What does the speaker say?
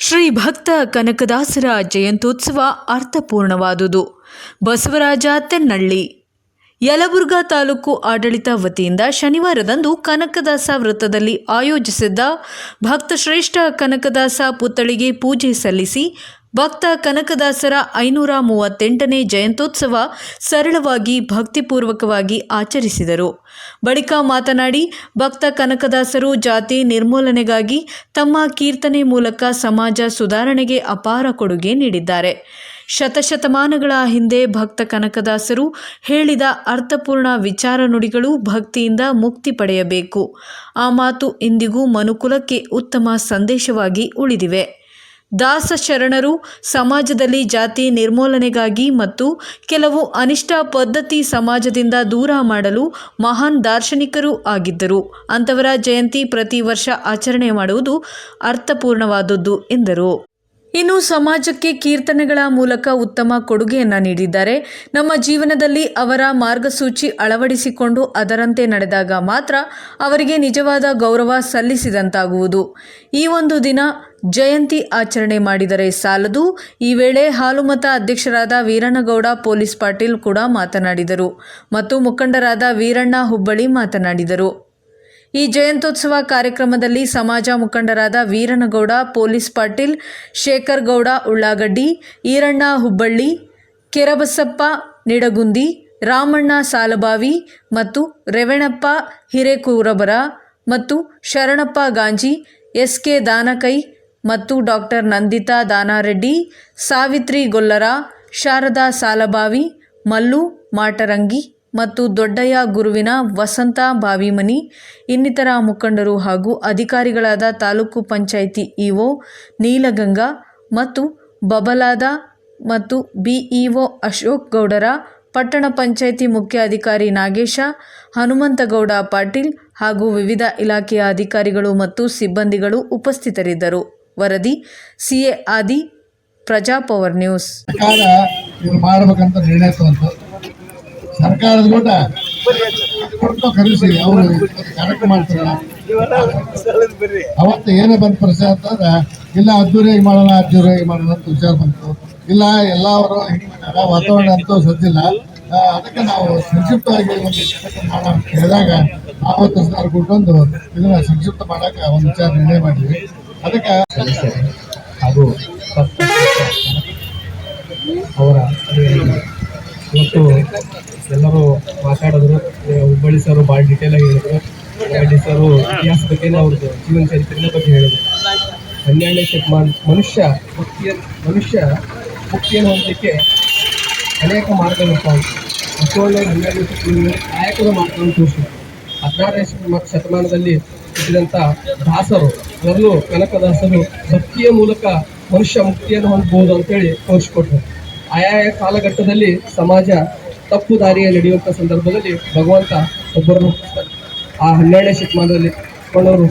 ಶ್ರೀ ಭಕ್ತ ಕನಕದಾಸರ ಜಯಂತ್ಯೋತ್ಸವ ಅರ್ಥಪೂರ್ಣವಾದುದು. ಬಸವರಾಜ ತೆನ್ನಳ್ಳಿ. ಯಲಬುರ್ಗಾ ತಾಲೂಕು ಆಡಳಿತ ವತಿಯಿಂದ ಶನಿವಾರದಂದು ಕನಕದಾಸ ವೃತ್ತದಲ್ಲಿ ಆಯೋಜಿಸಿದ್ದ ಭಕ್ತ ಶ್ರೇಷ್ಠ ಕನಕದಾಸ ಪುತ್ಥಳಿಗೆ ಪೂಜೆ ಸಲ್ಲಿಸಿ ಭಕ್ತ ಕನಕದಾಸರ ಐನೂರ ಮೂವತ್ತೆಂಟನೇ ಜಯಂತ್ಯೋತ್ಸವ ಸರಳವಾಗಿ, ಭಕ್ತಿಪೂರ್ವಕವಾಗಿ ಆಚರಿಸಿದರು. ಬಳಿಕ ಮಾತನಾಡಿ, ಭಕ್ತ ಕನಕದಾಸರು ಜಾತಿ ನಿರ್ಮೂಲನೆಗಾಗಿ ತಮ್ಮ ಕೀರ್ತನೆ ಮೂಲಕ ಸಮಾಜ ಸುಧಾರಣೆಗೆ ಅಪಾರ ಕೊಡುಗೆ ನೀಡಿದ್ದಾರೆ. ಶತಶತಮಾನಗಳ ಹಿಂದೆ ಭಕ್ತ ಕನಕದಾಸರು ಹೇಳಿದ ಅರ್ಥಪೂರ್ಣ ವಿಚಾರ ನುಡಿಗಳು ಭಕ್ತಿಯಿಂದ ಮುಕ್ತಿ ಪಡೆಯಬೇಕು. ಆ ಮಾತು ಇಂದಿಗೂ ಮನುಕುಲಕ್ಕೆ ಉತ್ತಮ ಸಂದೇಶವಾಗಿ ಉಳಿದಿವೆ. ದಾಸ ಶರಣರು ಸಮಾಜದಲ್ಲಿ ಜಾತಿ ನಿರ್ಮೂಲನೆಗಾಗಿ ಮತ್ತು ಕೆಲವು ಅನಿಷ್ಟ ಪದ್ಧತಿ ಸಮಾಜದಿಂದ ದೂರ ಮಾಡಲು ಮಹಾನ್ ದಾರ್ಶನಿಕರು ಆಗಿದ್ದರು. ಅಂಥವರ ಜಯಂತಿ ಪ್ರತಿ ವರ್ಷ ಆಚರಣೆ ಮಾಡುವುದು ಅರ್ಥಪೂರ್ಣವಾದದ್ದು ಎಂದರು. ಇನ್ನು ಸಮಾಜಕ್ಕೆ ಕೀರ್ತನೆಗಳ ಮೂಲಕ ಉತ್ತಮ ಕೊಡುಗೆಯನ್ನು ನೀಡಿದ್ದಾರೆ. ನಮ್ಮ ಜೀವನದಲ್ಲಿ ಅವರ ಮಾರ್ಗಸೂಚಿ ಅಳವಡಿಸಿಕೊಂಡು ಅದರಂತೆ ನಡೆದಾಗ ಮಾತ್ರ ಅವರಿಗೆ ನಿಜವಾದ ಗೌರವ ಸಲ್ಲಿಸಿದಂತಾಗುವುದು. ಈ ಒಂದು ದಿನ ಜಯಂತಿ ಆಚರಣೆ ಮಾಡಿದರೆ ಸಾಲದು. ಈ ವೇಳೆ ಹಾಲುಮತ ಅಧ್ಯಕ್ಷರಾದ ವೀರಣ್ಣಗೌಡ, ಪೊಲೀಸ್ ಪಾಟೀಲ್ ಕೂಡ ಮಾತನಾಡಿದರು. ಮತ್ತು ಮುಖಂಡರಾದ ವೀರಣ್ಣ ಹುಬ್ಬಳ್ಳಿ ಮಾತನಾಡಿದರು. ಈ ಜಯಂತ್ಯೋತ್ಸವ ಕಾರ್ಯಕ್ರಮದಲ್ಲಿ ಸಮಾಜ ಮುಖಂಡರಾದ ವೀರನಗೌಡ, ಪೊಲೀಸ್ ಪಾಟೀಲ್ ಶೇಖರ್ ಗೌಡ ಉಳ್ಳಾಗಡ್ಡಿ, ಈರಣ್ಣ ಹುಬ್ಬಳ್ಳಿ, ಕೆರಬಸಪ್ಪ ನಿಡಗುಂದಿ, ರಾಮಣ್ಣ ಸಾಲಬಾವಿ ಮತ್ತು ರೆವಣಪ್ಪ ಹಿರೇಕೂರಬರ ಮತ್ತು ಶರಣಪ್ಪ ಗಾಂಜಿ ಎಸ್ ಕೆ ದಾನಕೈ ಮತ್ತು ಡಾಕ್ಟರ್ ನಂದಿತಾ ದಾನಾರೆಡ್ಡಿ, ಸಾವಿತ್ರಿ ಗೊಲ್ಲರ, ಶಾರದಾ ಸಾಲಬಾವಿ, ಮಲ್ಲು ಮಾಟರಂಗಿ ಮತ್ತು ದೊಡ್ಡಯ್ಯ ಗುರುವಿನ ವಸಂತ ಬಾವಿಮನಿ, ಇನ್ನಿತರ ಮುಖಂಡರು ಹಾಗೂ ಅಧಿಕಾರಿಗಳಾದ ತಾಲೂಕು ಪಂಚಾಯಿತಿ ಇಒ ನೀಲಗಂಗಾ ಮತ್ತು ಬಬಲಾದ ಮತ್ತು ಬಿಇಒ ಅಶೋಕ್ ಗೌಡರ, ಪಟ್ಟಣ ಪಂಚಾಯಿತಿ ಮುಖ್ಯ ಅಧಿಕಾರಿ ನಾಗೇಶ, ಹನುಮಂತಗೌಡ ಪಾಟೀಲ್ ಹಾಗೂ ವಿವಿಧ ಇಲಾಖೆಯ ಅಧಿಕಾರಿಗಳು ಮತ್ತು ಸಿಬ್ಬಂದಿಗಳು ಉಪಸ್ಥಿತರಿದ್ದರು. ವರದಿ, ಸಿಎ ಆದಿ, ಪ್ರಜಾಪವರ್ ನ್ಯೂಸ್. ನಿರ್ಣಯ ಸರ್ಕಾರದ ಕೂಡ ಕರೆಸಿ, ಅವರು ಕಾರ್ಯಕ್ರಮ ಮಾಡ್ತಾರಲ್ಲ ಅವತ್ತು ಏನೇ ಬಂದ ಪರಿಸರ ಅಂತಂದ್ರೆ ಇಲ್ಲ ಅದ್ದೂರಿಯಾಗಿ ಮಾಡೋಣ ಅದ್ದೂರಿಯಾಗಿ ಮಾಡೋಣ ಅಂತ ವಿಚಾರ ಬಂತು. ಇಲ್ಲ, ಎಲ್ಲ ಅವರು ವಾತಾವರಣ ಅಂತೂ ಸದ್ದಿಲ್ಲ. ಅದಕ್ಕೆ ನಾವು ಸಂಕ್ಷಿಪ್ತವಾಗಿ ಒಂದು ಮಾಡೋಣ ಹೇಳಿದಾಗ ಆವತ್ತು ಸರ್ ಕೊಟ್ಟೊಂದು ಇದನ್ನ ಸಂಕ್ಷಿಪ್ತ ಮಾಡಕ್ಕೆ ಒಂದು ವಿಚಾರ ನಿರ್ಣಯ ಮಾಡಿದ್ವಿ. ಅದಕ್ಕೆ ಹಾಗೂ ಅವರ. ಇವತ್ತು ಎಲ್ಲರೂ ಮಾತಾಡಿದ್ರು. ಹುಬ್ಬಳ್ಳಿ ಸರ್ ಭಾಳ ಡೀಟೇಲ್ ಆಗಿ ಹೇಳಿದ್ರು. ಹುಬ್ಬಳ್ಳಿ ಸರ್ ಇತಿಹಾಸ ಬಗ್ಗೆ ಅವ್ರದ್ದು ಜೀವನ ಚರಿತ್ರೆಯ ಬಗ್ಗೆ ಹೇಳಿದ್ರು. ಹನ್ನೆರಡನೇ ಶತಮಾನ ಮನುಷ್ಯ ಮುಕ್ತಿಯ, ಮನುಷ್ಯ ಮುಕ್ತಿಯನ್ನು ಹೊಂದಲಿಕ್ಕೆ ಅನೇಕ ಮಾರ್ಗಗಳಿರ್ತಾವೆ ಬಸವಣ್ಣ ಹನ್ನೆರಡನೇ ಶತಮಾನದಲ್ಲಿ ಕಾಯಕದ ಮಾರ್ಗವನ್ನು ತೋರಿಸಿದ್ರು. ಹದಿನಾರನೇ ಶತಮ- ಶತಮಾನದಲ್ಲಿ ಹುಟ್ಟಿದಂಥ ದಾಸರು ಅದರಲ್ಲೂ ಕನಕದಾಸರು ಭಕ್ತಿಯ ಮೂಲಕ ಮನುಷ್ಯ ಮುಕ್ತಿಯನ್ನು ಹೊಂದಬಹುದು ಅಂತೇಳಿ ತೋರಿಸ್ಕೊಟ್ರು. ಆಯಾಯ ಕಾಲಘಟ್ಟದಲ್ಲಿ ಸಮಾಜ ತಪ್ಪು ದಾರಿಯ ನಡೆಯುವಂಥ ಸಂದರ್ಭದಲ್ಲಿ ಭಗವಂತ ಒಬ್ಬರನ್ನು ಆ ಹನ್ನೆರಡನೇ ಶತಮಾನದಲ್ಲಿ ಕೊಂಡವರು.